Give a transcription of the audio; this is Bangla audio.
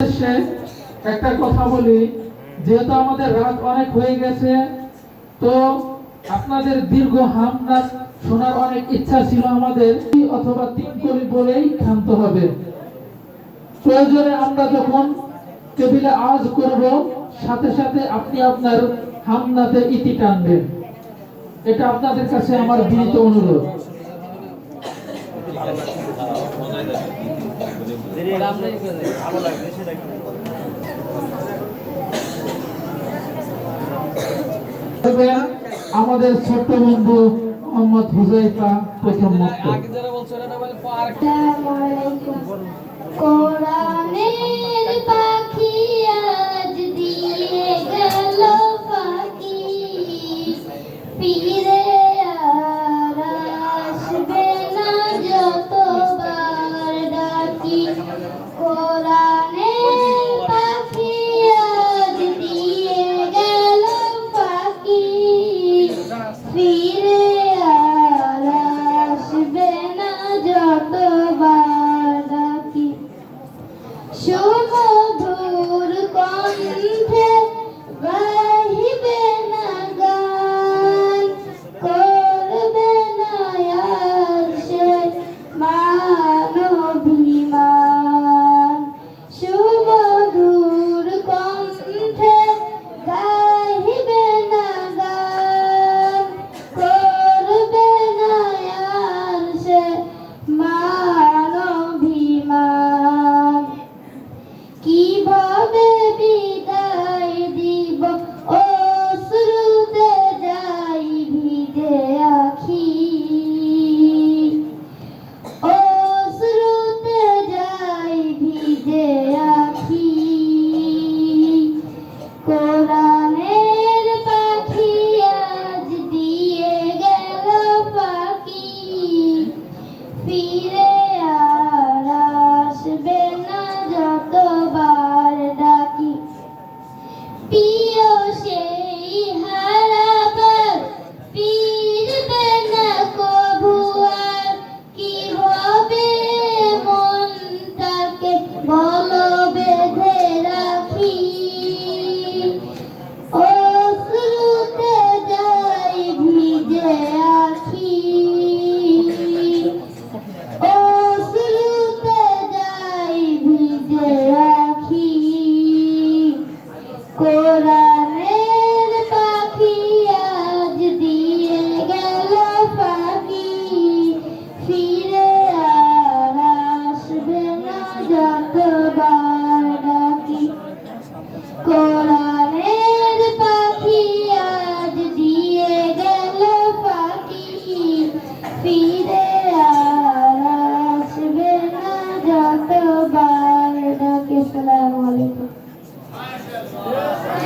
উদ্দেশ্যে একটা কথা বলি, যেহেতু আমাদের রাত অনেক হয়ে গেছে, তো আপনাদের দীর্ঘ হামনাথ শোনার অনেক ইচ্ছা ছিল আমাদের, অথবা তিন কলি বলেই ক্ষান্ত হবে। প্রয়োজনে আমরা যখন টেবিলে আওয়াজ করব, সাথে সাথে আপনি আপনার হামনাতে ইতি টানবেন। এটা আপনাদের কাছে আমার বিনীত অনুরোধ। তবে আমাদের ছোট্ট বন্ধু মোহাম্মদ হুজাইফা প্রথম বক্তব্য আসসালামালাইকুম কোরআনের Şu Şunu durgun বিদায় দিব, ও শ্রুতে যাই ভিজে আখি। ও শ্রুতে যাই ভিজে আখি। কোরআনের পাখি আজ দিয়ে গেল পাখি। ফিরে কোরআনের